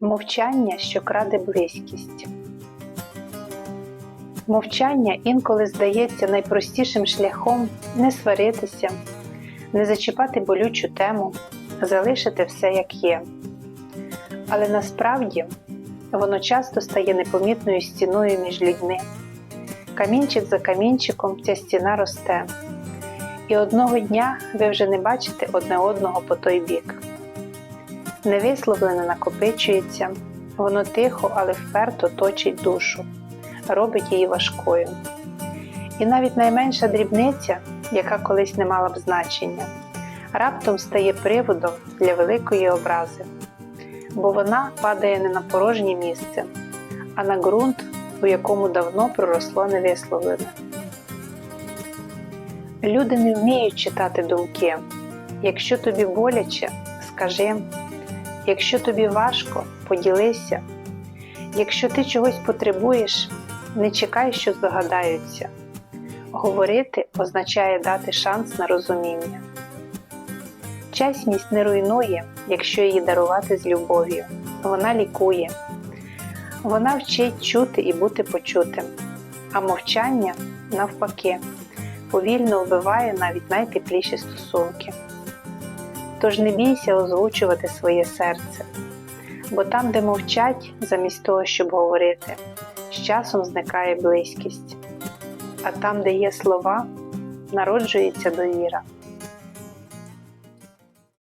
Мовчання, що краде близькість. Мовчання інколи здається найпростішим шляхом не сваритися, не зачіпати болючу тему, залишити все як є. Але насправді воно часто стає непомітною стіною між людьми. Камінчик за камінчиком ця стіна росте, і одного дня ви вже не бачите одне одного по той бік. Невисловлене накопичується, воно тихо, але вперто точить душу, робить її важкою. І навіть найменша дрібниця, яка колись не мала б значення, раптом стає приводом для великої образи, бо вона падає не на порожнє місце, а на ґрунт, у якому давно проросло невисловлене. Люди не вміють читати думки. Якщо тобі боляче, скажи. Якщо тобі важко, поділися. Якщо ти чогось потребуєш, не чекай, що здогадаються. Говорити означає дати шанс на розуміння. Чесність не руйнує, якщо її дарувати з любов'ю. Вона лікує. Вона вчить чути і бути почутим, а мовчання, навпаки, повільно вбиває навіть найтепліші стосунки. Тож не бійся озвучувати своє серце, бо там, де мовчать, замість того, щоб говорити, з часом зникає близькість, а там, де є слова, народжується довіра.